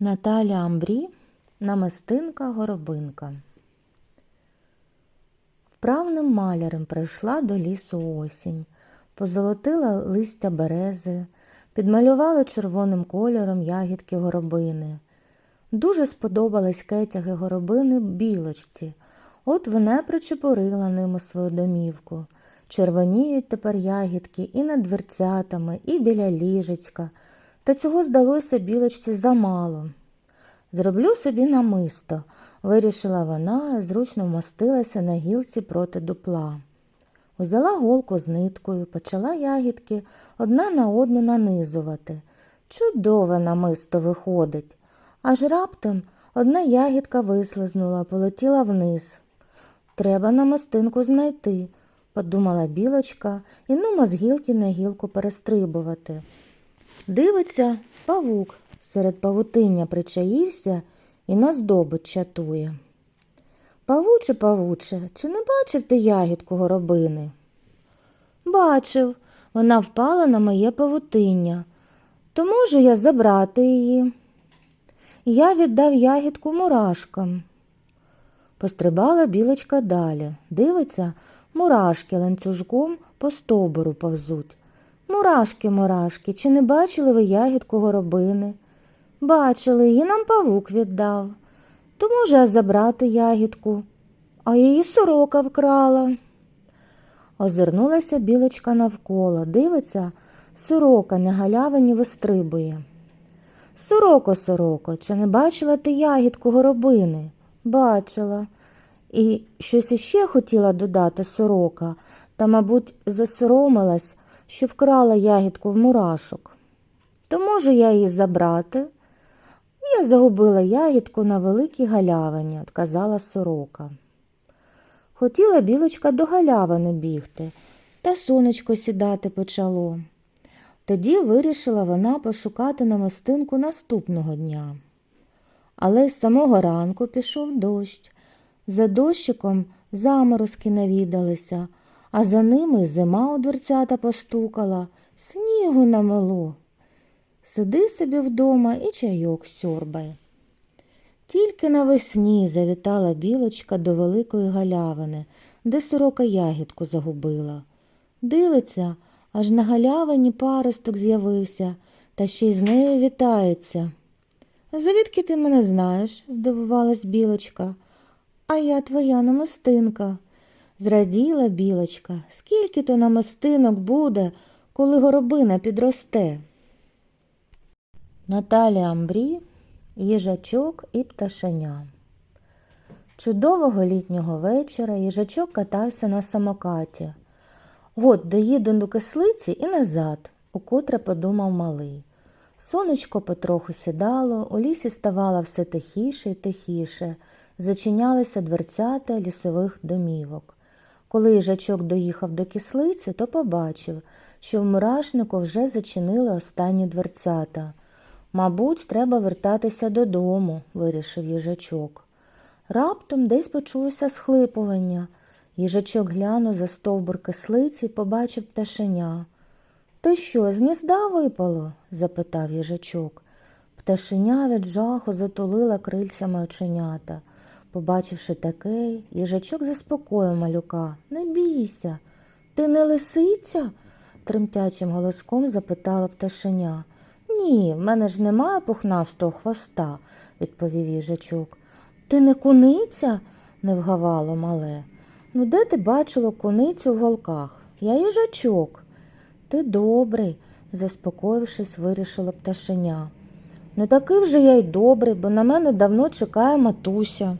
Наталя Амбрі Намистинка горобинка. Вправним малярем прийшла до лісу осінь, позолотила листя берези, підмалювала червоним кольором ягідки горобини. Дуже сподобались кетяги горобини білочці. От вона причепурила ними свою домівку. Червоніють тепер ягідки і над дверцятами, і біля ліжечка. Та цього здалося білочці замало. Зроблю собі намисто, вирішила вона, зручно вмостилася на гілці проти дупла. Узяла голку з ниткою, почала ягідки одна на одну нанизувати. Чудове намисто виходить. Аж раптом одна ягідка вислизнула, полетіла вниз. Треба намистинку знайти, подумала білочка і нума з гілки на гілку перестрибувати. Дивиться, павук серед павутиння причаївся і на здобич чатує. Павуче, павуче, чи не бачив ти ягідку горобини? Бачив, вона впала на моє павутиння. То можу я забрати її. Я віддав ягідку мурашкам. Пострибала білочка далі. Дивиться, мурашки ланцюжком по стовбуру повзуть. Мурашки, мурашки, чи не бачили ви ягідку горобини? Бачили, її нам павук віддав. То може я забрати ягідку, а її сорока вкрала. Озирнулася білочка навколо, дивиться, сорока на галявині вистрибує. Сороко, сороко, чи не бачила ти ягідку горобини? Бачила. І щось іще хотіла додати сорока, та, мабуть, засоромилась, що вкрала ягідку в мурашок. То можу я її забрати? Я загубила ягідку на великій галявині, отказала сорока. Хотіла білочка до галявини бігти, та сонечко сідати почало. Тоді вирішила вона пошукати намистинку наступного дня. Але з самого ранку пішов дощ. За дощиком заморозки навідалися, а за ними зима у дверцята постукала, снігу намело. Сиди собі вдома і чайок сьорбай. Тільки навесні завітала білочка до великої галявини, де сорока ягідку загубила. Дивиться, аж на галявині паросток з'явився, та ще й з нею вітається. Звідки ти мене знаєш? здивувалась білочка. А я твоя намистинка. Зраділа білочка, скільки то намистинок буде, коли горобина підросте. Наталя Амбрі, їжачок і пташеня. Чудового літнього вечора їжачок катався на самокаті. От доїду до кислиці і назад, укотре подумав малий. Сонечко потроху сідало, у лісі ставало все тихіше й тихіше, зачинялися дверцята лісових домівок. Коли їжачок доїхав до кислиці, то побачив, що в мурашнику вже зачинили останні дверцята. Мабуть, треба вертатися додому, вирішив їжачок. Раптом десь почулося схлипування. Їжачок глянув за стовбур кислиці і побачив пташеня. То що, з гнізда випало? запитав їжачок. Пташеня від жаху затулила крильцями оченята. Побачивши таке, їжачок заспокоїв малюка. Не бійся. Ти не лисиця? тремтячим голоском запитала пташеня. Ні, в мене ж немає пухнастого хвоста, відповів їжачок. Ти не куниця? не вгавало мале. Ну, де ти бачила куницю в голках? Я їжачок. Ти добрий, заспокоївшись, вирішила пташеня. Не такий вже я й добрий, бо на мене давно чекає матуся.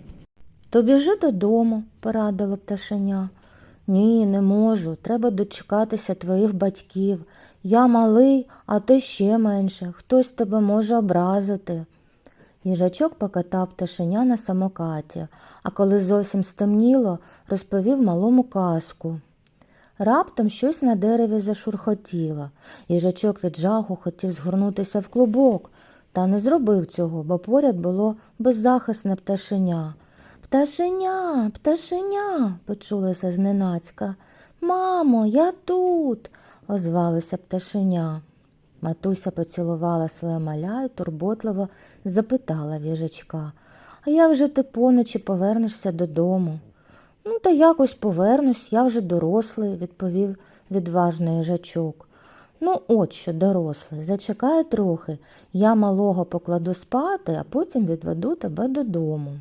То біжи додому, порадила пташеня. Ні, не можу. Треба дочекатися твоїх батьків. Я малий, а ти ще менше. Хтось тебе може образити. Їжачок покатав пташеня на самокаті, а коли зовсім стемніло, розповів малому казку. Раптом щось на дереві зашурхотіло. Їжачок від жаху хотів згорнутися в клубок, та не зробив цього, бо поряд було беззахисне пташеня. Пташеня, пташеня, почулося зненацька. Мамо, я тут, озвалося пташеня. Матуся поцілувала своє маля і турботливо запитала в їжачка. А як же ти поночі повернешся додому? Ну, та якось повернусь, я вже дорослий, відповів відважний їжачок. Ну, от що, дорослий, зачекай трохи, я малого покладу спати, а потім відведу тебе додому.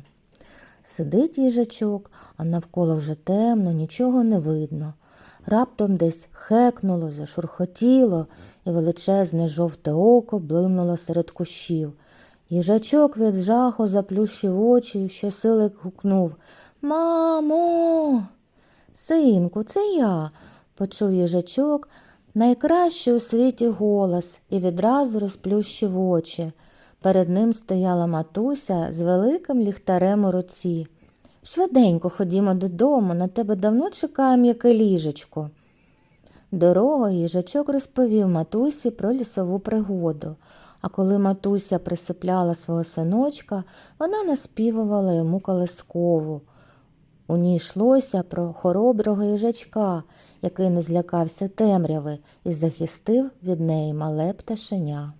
Сидить їжачок, а навколо вже темно, нічого не видно. Раптом десь хекнуло, зашурхотіло, і величезне жовте око блимнуло серед кущів. Їжачок від жаху заплющив очі і щосили гукнув Мамо. Синку, це я, почув їжачок, найкращий у світі голос, і відразу розплющив очі. Перед ним стояла матуся з великим ліхтарем у руці. Швиденько ходімо додому, на тебе давно чекає м'яке ліжечко. Дорогою їжачок розповів матусі про лісову пригоду, а коли матуся присипляла свого синочка, вона наспівувала йому колискову. У ній йшлося про хороброго їжачка, який не злякався темряви і захистив від неї мале пташеня.